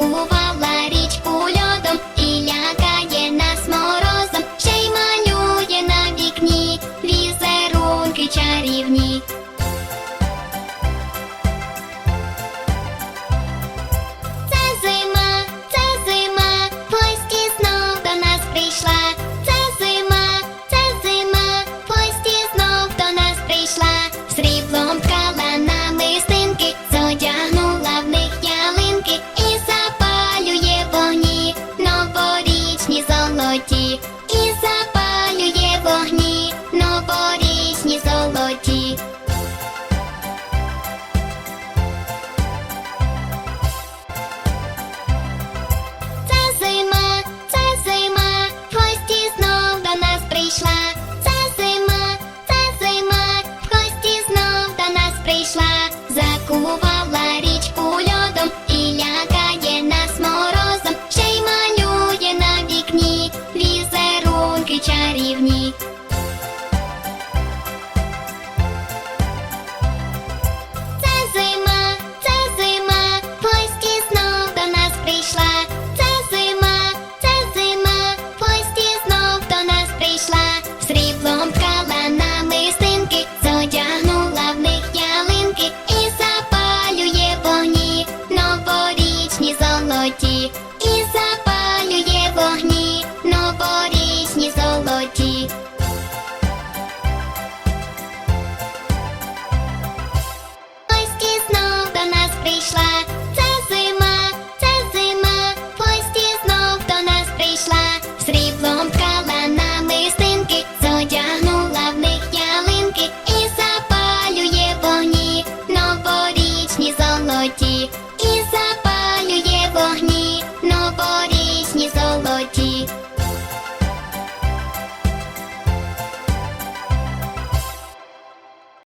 无法。como va. золоті, і запалює вогні, новорічні золоті. Гості знов до нас прийшла, це зима, це зима, гості знов до нас прийшла, сріблом.